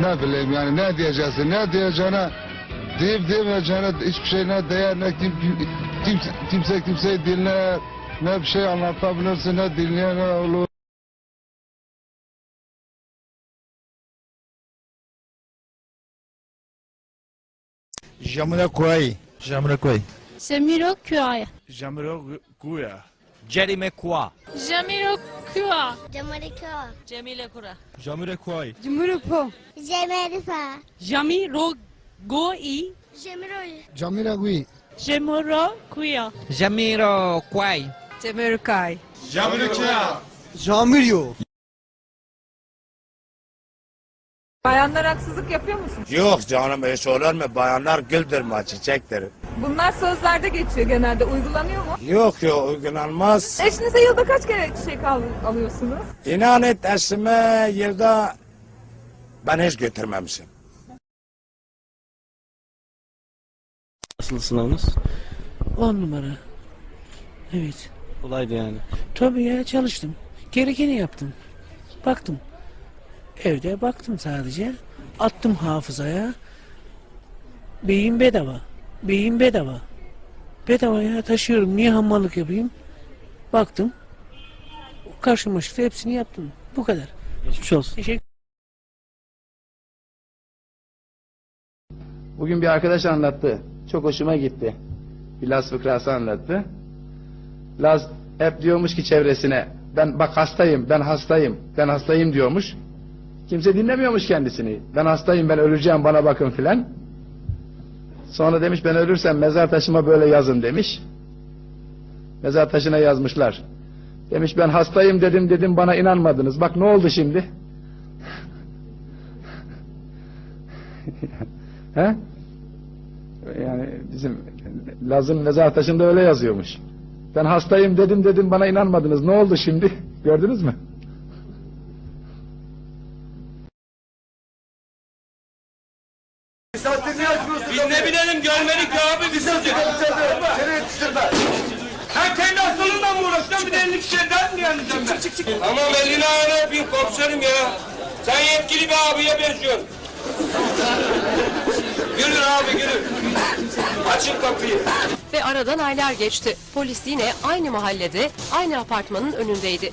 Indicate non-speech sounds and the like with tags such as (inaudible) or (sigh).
ne bileyim yani ne diyeceksin ne diyeceğine deyip diyemeyeceğine hiçbir şey ne değer ne kim, kimse, kimse kimseyi dinler ne bir şey anlatabilirsin ne dinleyen ne olur. Jamiroquai. Jamiroquai. Jamiroquai. Jamiroquai. Jerimequa. Jamiroquai. Jamaica. Cemile Kura. Jamiroquai. Jumurupo. Jamaica. Jamirogoi. Jamiroy. Camiragui. Jamiroquai. Jamiroquai. Jamiroquai. Jamirio. Bayanlar haksızlık yapıyor musun? Yok canım hiç olur mu? Bayanlar güldürme çiçektir. Bunlar sözlerde geçiyor genelde. Uygulanıyor mu? Yok yok uygulanmaz. Eşinize yılda kaç kere çiçek al- alıyorsunuz? İnan et eşime yılda ben hiç götürmemişim. Nasıl sınavınız? 10 numara. Evet. Kolaydı yani. Tabii ya çalıştım. Gerekeni yaptım. Baktım. Evde baktım sadece. Attım hafızaya. Beyin bedava. Beyin bedava. Bedava ya taşıyorum. Niye hamallık yapayım? Baktım. Karşıma çıktı hepsini yaptım. Bu kadar. Geçmiş olsun. Teşekkür Bugün bir arkadaş anlattı. Çok hoşuma gitti. Bir Laz fıkrası anlattı. Laz hep diyormuş ki çevresine ben bak hastayım, ben hastayım, ben hastayım diyormuş. Kimse dinlemiyormuş kendisini. Ben hastayım, ben öleceğim, bana bakın filan. Sonra demiş ben ölürsem mezar taşıma böyle yazın demiş. Mezar taşına yazmışlar. Demiş ben hastayım dedim dedim bana inanmadınız. Bak ne oldu şimdi? (laughs) He? Yani bizim Laz'ın mezar taşında öyle yazıyormuş. Ben hastayım dedim dedim bana inanmadınız. Ne oldu şimdi? (laughs) Gördünüz mü? Biz ne bilelim görmedik ya abi biz sizi. Sen kendi hastalığınla mı uğraşacaksın bir de elini kişiden mi yanacağım ben? Çık çık çık. Tamam elini ayağını öpeyim komiserim ya. Sen yetkili bir abiye benziyorsun. Gülün abi gülün. Açın kapıyı. Ve aradan aylar geçti. Polis yine aynı mahallede, aynı apartmanın önündeydi.